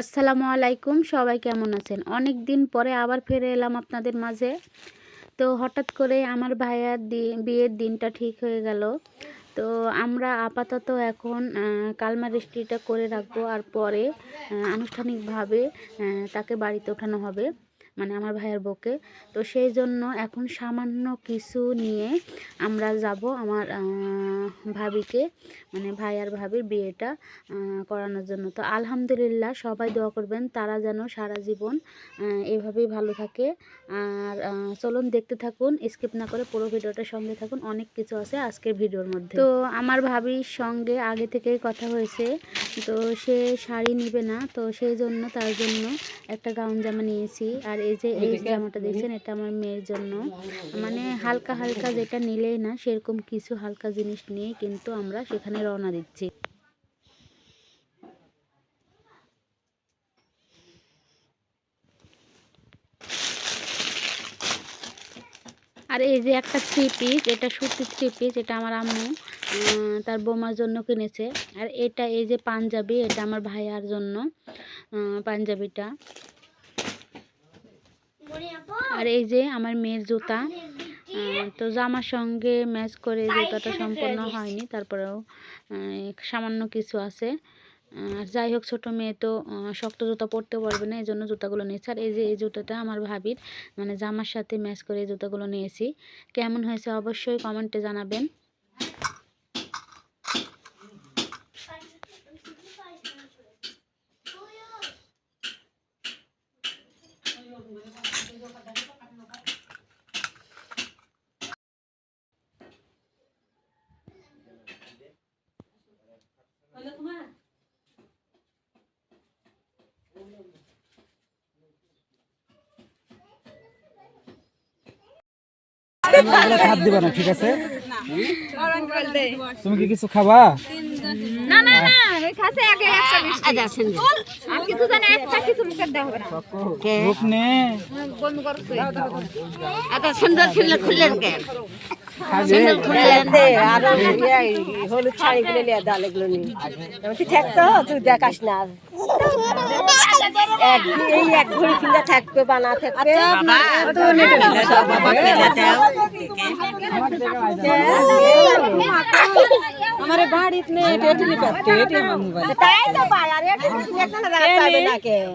আসসালামু আলাইকুম, সবাই কেমন আছেন? অনেক দিন পরে আবার ফিরে এলাম আপনাদের মাঝে। তো হঠাৎ করে আমার ভাইয়ার বিয়ের দিনটা ঠিক হয়ে গেল। তো আমরা আপাতত এখন কালমা রেস্ট্রিটা করে রাখব আর পরে আনুষ্ঠানিকভাবে তাকে বাড়িতে ওঠানো হবে। মানে আমার ভাইয়ের বউকে। তো সেই জন্য এখন সামান্য কিছু নিয়ে আমরা যাব আমার ভাবিকে মানে ভাই আর ভাবির বিয়েটা করানোর জন্য। তো আলহামদুলিল্লাহ সবাই দোয়া করবেন, তারা যেন সারা জীবন এভাবেই ভালো থাকে। আর চলুন দেখতে থাকুন, স্কিপ না করে পুরো ভিডিওটার সঙ্গে থাকুন, অনেক কিছু আছে আজকের ভিডিওর মধ্যে। তো আমার ভাবির সঙ্গে আগে থেকেই কথা হয়েছে তো সে শাড়ি নিবে না, তো সেই জন্য তার জন্য একটা গাউন জামা নিয়েছি। আর এই যে এই জামাটা দেখছেন, এটা আমার মেয়ের জন্য। মানে হালকা হালকা যেটা নিলেই না, সেরকম কিছু হালকা জিনিস নিয়ে কিন্তু আমরা সেখানে রওনা দিচ্ছি। আর এই যে একটা থ্রি পিস এটা সুতি থ্রি পিস এটা আমার আম্মু। তার বোমার জন্য কিনেছে। আর এটা এই যে পাঞ্জাবি এটা আমার ভাইয়ার জন্য পাঞ্জাবিটা। আর এই যে আমার মেয়ের জুতা তো জামার সঙ্গে ম্যাচ করে জুতাটা সম্পূর্ণ হয়নি তারপরেও সামান্য কিছু আছে। আর যাই হোক ছোটো মেয়ে তো শক্ত জুতা পরতে পারবে না এই জন্য জুতাগুলো নিয়েছে। আর এই যে এই জুতাটা আমার ভাবির মানে জামার সাথে ম্যাচ করে এই জুতাগুলো নিয়েছি। কেমন হয়েছে অবশ্যই কমেন্টে জানাবেন। এগুলো দিবা না ঠিক আছে তুমি কি কিছু খাবা? খাসে আগে একটা মিষ্টি। আর কিছু জানে একটা কিছু মুখে দেওয়া না। রূপ নে। বন্ধ করছে এত সুন্দর ছিল খুললেন কেন দে আর হলুদ শাড়ি গুলো লিয়ে দাও এগুলো নি তুই থাকতো? তুই দেখাস না। এই এক ঘড়ি কিনা থাকবে বানা থাকবে? আমার বাড়িত নেই টেটলি পাতে এটি আমার মোবাইল তাই তো পাই আর এটা একটা না দাঁড়াতে পারবে না কেন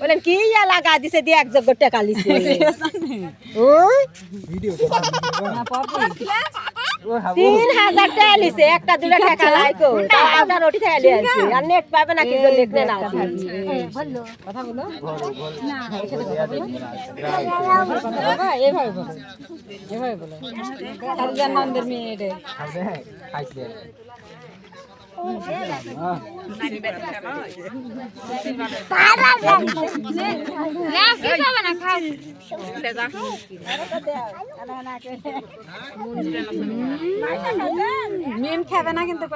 বলেন কি ইয়া লাগা দিছে দিয়ে এক জগ টাকা লিছে হুম? ভিডিও তিন হাজার টাকা নিছে একটা দুটা টাকা লাইকো আপনার রুটি টাকা আনছে আর নেট পাবে না কিছু জন্য নেট না কথা বলো বাবা এইভাবে বলো এইভাবে বলো মেয়ে এটা খাবে খাইছে না কিছু হবে না খাও মেন খাবে না কিন্তু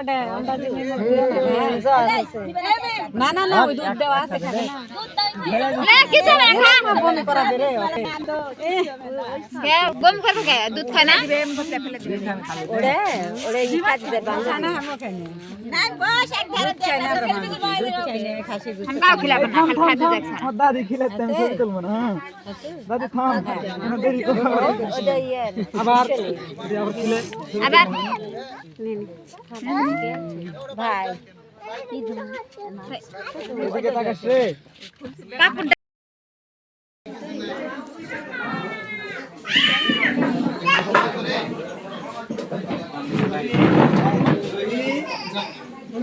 না না না ওই দুধ দেওয়া আছে খাবে না? দুধ খায় না দাদি খিলে শুরু করব না হ্যাঁ। দাদি থাম। দেরি ওরে ইয়ে আবার? আবার খিলে ভাই। এদিকে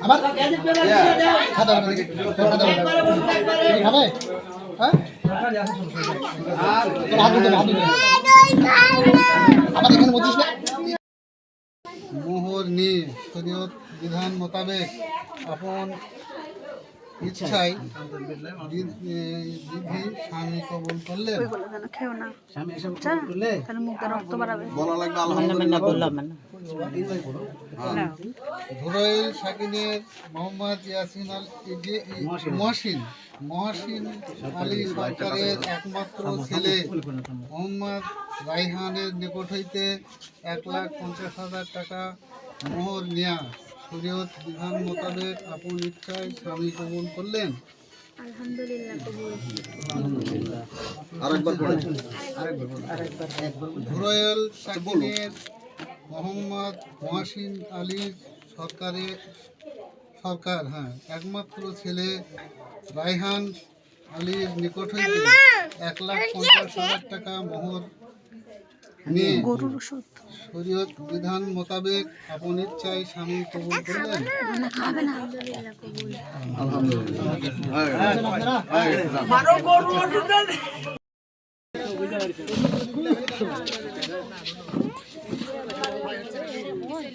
আবার? খাতা খাবে মোহর নিয়ে বিধান মোতাবেক আপন স্বামী কবুল বলা লাগবে আলহামদুলিল্লাহ। ধুরাইল সাকিনের মোহাম্মদ ইয়াসিন আল মহসিন। মহসিন। আলী সরকারের একমাত্র ছেলে। মোহাম্মদ রাইহানের নিকট হইতে এক লাখ পঞ্চাশ হাজার টাকা মোহর নেয়া। শরীয়ত বিধান মোতাবেক আপন ইচ্ছায় স্বামী কবুল করলেন? আলহামদুলিল্লাহ কবুল। মোহাম্মদ মহসিন আলী সরকারের সরকার হ্যাঁ একমাত্র ছেলে রায়হান আলীর নিকট হইতে এক লাখ পঞ্চাশ হাজার টাকা মোহর নিয়ে শরীয়ত বিধান মোতাবেক আপন ইচ্ছায় স্বামী কবুল করলেন? আলহামদুলিল্লাহ কবুল।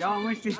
যাওয়া মিষ্টি।